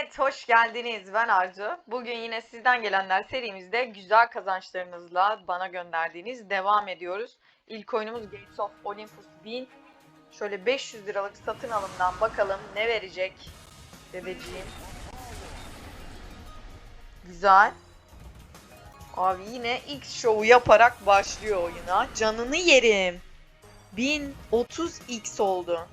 Evet, hoş geldiniz. Ben Arzu. Bugün yine sizden gelenler serimizde güzel kazançlarınızla bana gönderdiğiniz devam ediyoruz. İlk oyunumuz Gates of Olympus 1000. Şöyle 500 liralık satın alımdan bakalım ne verecek dedeciğim. Güzel. Abi yine X şovu yaparak başlıyor oyuna. Canını yerim. 1030X oldu.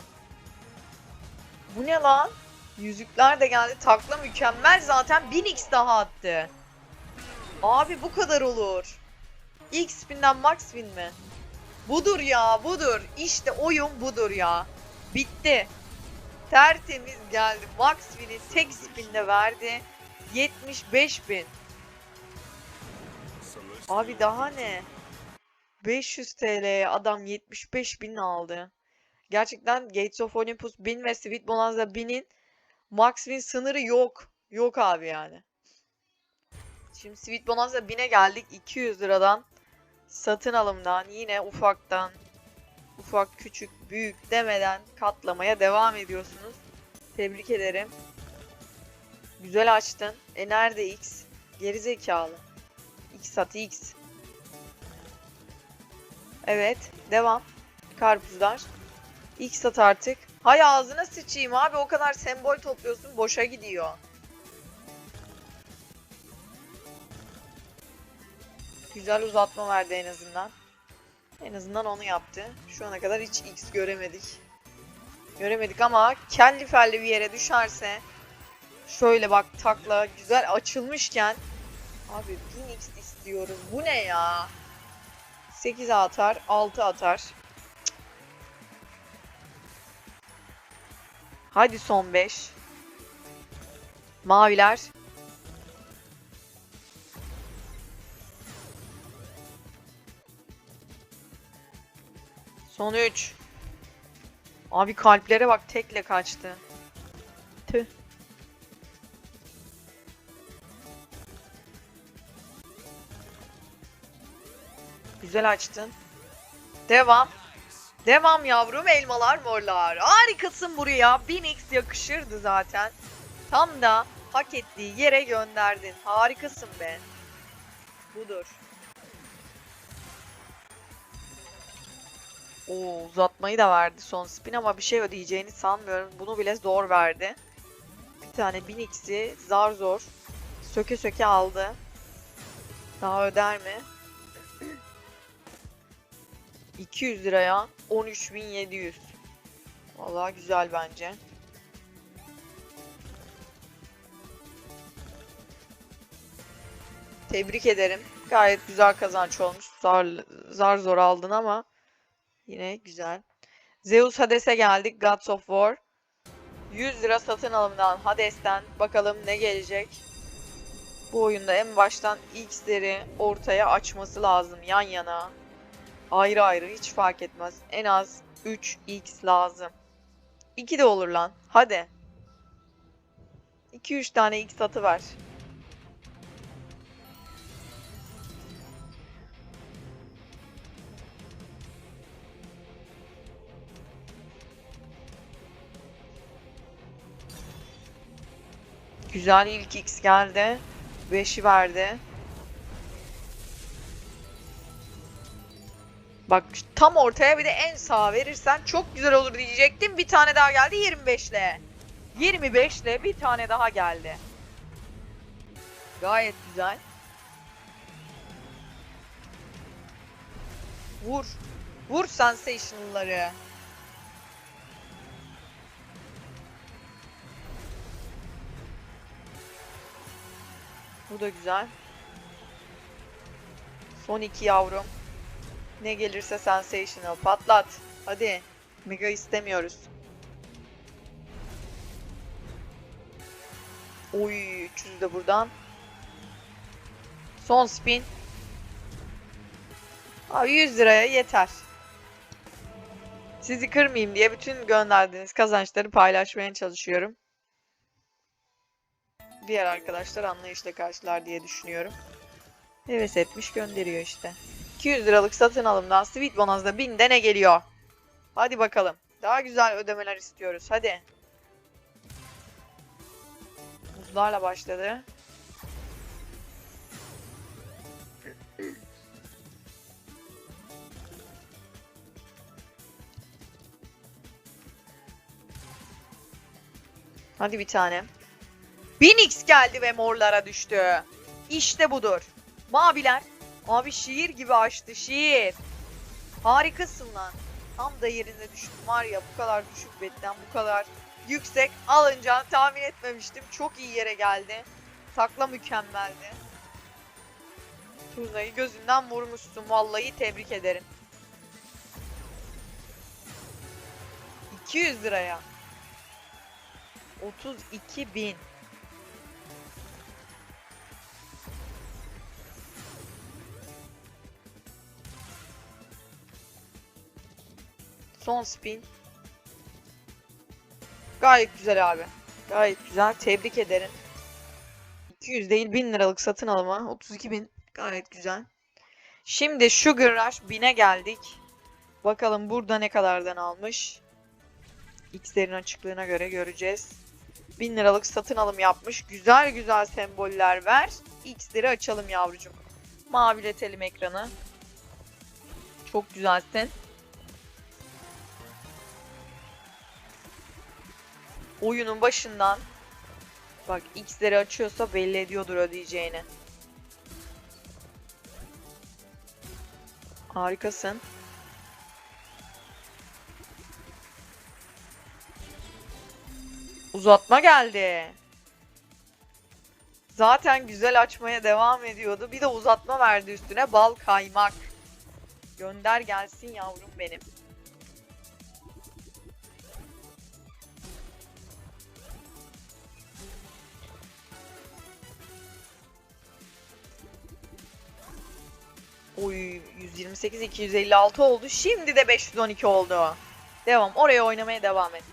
Bu ne lan? Yüzükler de geldi. Takla mükemmel zaten. 1000x daha attı. Abi bu kadar olur. X spin'den max spin mi? Budur ya budur. İşte oyun budur ya. Bitti. Tertemiz geldi. Max spin'i tek spin'de verdi. 75 bin. Abi daha ne? 500 TL'ye adam 75 bin aldı. Gerçekten Gates of Olympus 1000 ve Sweet Bonanza 1000'in Max win sınırı yok. Yok abi yani. Şimdi Sweet Bonanza 1000'e geldik. 200 liradan satın alımdan yine ufaktan ufak küçük büyük demeden katlamaya devam ediyorsunuz. Tebrik ederim. Güzel açtın. E nerede X? Geri zekalı. X at X. Evet. Devam. Karpuzlar. X at artık. Hay ağzına sıçayım abi o kadar sembol topluyorsun boşa gidiyor. Güzel uzatma verdi en azından. En azından onu yaptı. Şu ana kadar hiç X göremedik. Göremedik ama kelli felli bir yere düşerse şöyle bak takla güzel açılmışken abi 1000X istiyoruz. Bu ne ya? 8 atar, 6 atar. Hadi son 5. Maviler. Son 3. Abi kalplere bak tekle kaçtı. Tüh. Güzel açtın. Devam. Devam yavrum elmalar morlar. Harikasın buraya. 1000x yakışırdı zaten. Tam da hak ettiği yere gönderdin. Harikasın be. Budur. Oo uzatmayı da verdi son spin ama bir şey ödeyeceğini sanmıyorum. Bunu bile zor verdi. Bir tane 1000x'i zar zor söke söke aldı. Daha öder mi? 200 liraya 13.700. Vallahi güzel bence. Tebrik ederim. Gayet güzel kazanç olmuş. Zar, zar zor aldın ama yine güzel. Zeus Hades'e geldik. Gods of War. 100 lira satın alımdan Hades'ten bakalım ne gelecek. Bu oyunda en baştan X'leri ortaya açması lazım yan yana. Ayrı ayrı hiç fark etmez. En az 3x lazım. 2 de olur lan. Hadi. 2-3 tane x atı ver. Güzel ilk x geldi. 5'i verdi. Bak tam ortaya bir de en sağa verirsen çok güzel olur diyecektim. Bir tane daha geldi 25 ile. 25 ile bir tane daha geldi. Gayet güzel. Vur. Vur sensational'ları. Bu da güzel. Son iki yavrum. Ne gelirse sensational. Patlat. Hadi. Mega istemiyoruz. Oy 300 de buradan. Son spin. Abi 100 liraya yeter. Sizi kırmayayım diye bütün gönderdiğiniz kazançları paylaşmaya çalışıyorum. Diğer arkadaşlar anlayışla karşılar diye düşünüyorum. Heves etmiş gönderiyor işte. 200 liralık satın alımdan Sweet Bonanz'da 1000 de ne geliyor? Hadi bakalım. Daha güzel ödemeler istiyoruz. Hadi. 30'larla başladı. Hadi bir tane. 1000x geldi ve morlara düştü. İşte budur. Maviler. Abi şiir gibi açtı şiir. Harikasın lan. Tam da yerine düştüm var ya bu kadar düşük betten bu kadar yüksek alınacağını tahmin etmemiştim. Çok iyi yere geldi. Takla mükemmeldi. Turnayı gözünden vurmuşsun. Vallahi tebrik ederim. 200 liraya. 32 bin. Son spin. Gayet güzel abi. Gayet güzel. Tebrik ederim. 200 değil 1000 liralık satın alma. 32 bin. Gayet güzel. Şimdi Sugar Rush 1000'e geldik. Bakalım burada ne kadardan almış. X'lerin açıklığına göre göreceğiz. 1000 liralık satın alım yapmış. Güzel güzel semboller ver. X'leri açalım yavrucuğum. Maviletelim ekranı. Çok güzelsin. Oyunun başından bak X'leri açıyorsa belli ediyordur ödeyeceğini. Harikasın. Uzatma geldi. Zaten güzel açmaya devam ediyordu. Bir de uzatma verdi üstüne bal kaymak. Gönder gelsin yavrum benim. Oy 128 256 oldu. Şimdi de 512 oldu. Devam. Oraya oynamaya devam et.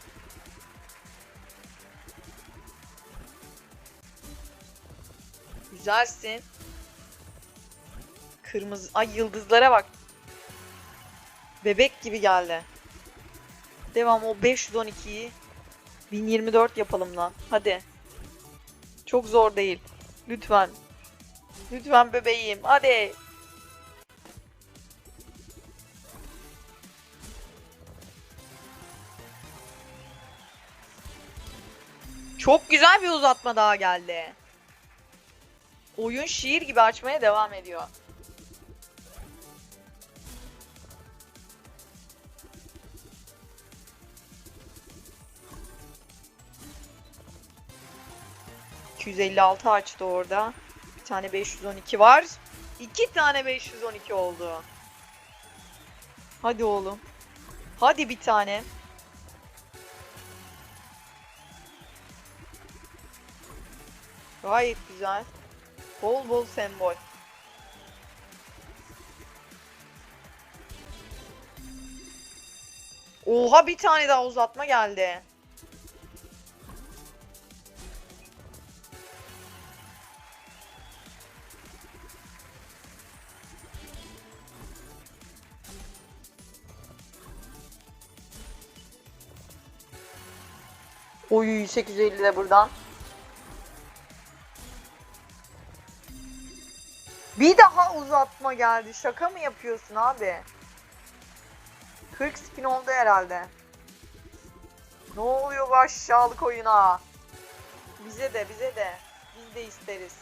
Güzelsin. Kırmızı. Ay yıldızlara bak. Bebek gibi geldi. Devam o 512'yi 1024 yapalım lan. Hadi. Çok zor değil. Lütfen. Lütfen bebeğim. Hadi. Çok güzel bir uzatma daha geldi. Oyun şiir gibi açmaya devam ediyor. ...256 açtı orada. Bir tane 512 var. İki tane 512 oldu. Hadi oğlum. Hadi bir tane. Gayet güzel. Bol bol sembol. Oha bir tane daha uzatma geldi. Oy 850 de buradan. Bir daha uzatma geldi. Şaka mı yapıyorsun abi? 40 spin oldu herhalde. Ne oluyor bu aşağılık oyuna? Bize de bize de. Biz de isteriz.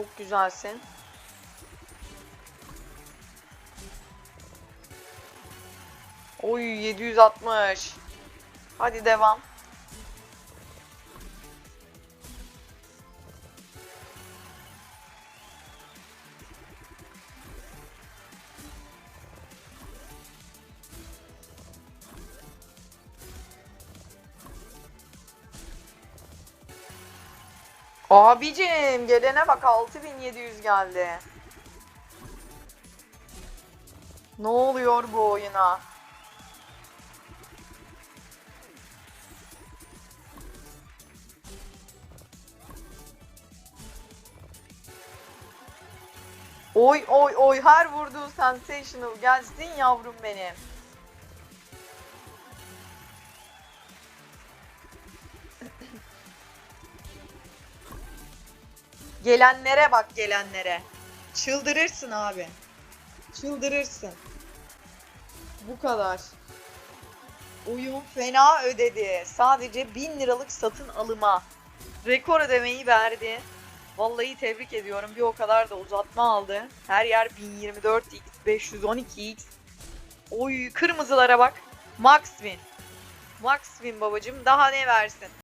Çok güzelsin. Oy 760. Hadi devam. Abicim gelene bak 6700 geldi. Ne oluyor bu oyuna? Oy oy oy her vurduğu sensational gelsin yavrum benim. Gelenlere bak gelenlere. Çıldırırsın abi. Çıldırırsın. Bu kadar. Oyun fena ödedi. Sadece 1000 liralık satın alıma. Rekor ödemeyi verdi. Vallahi tebrik ediyorum. Bir o kadar da uzatma aldı. Her yer 1024x, 512x. Oy kırmızılara bak. Max win. Max win babacım daha ne versin?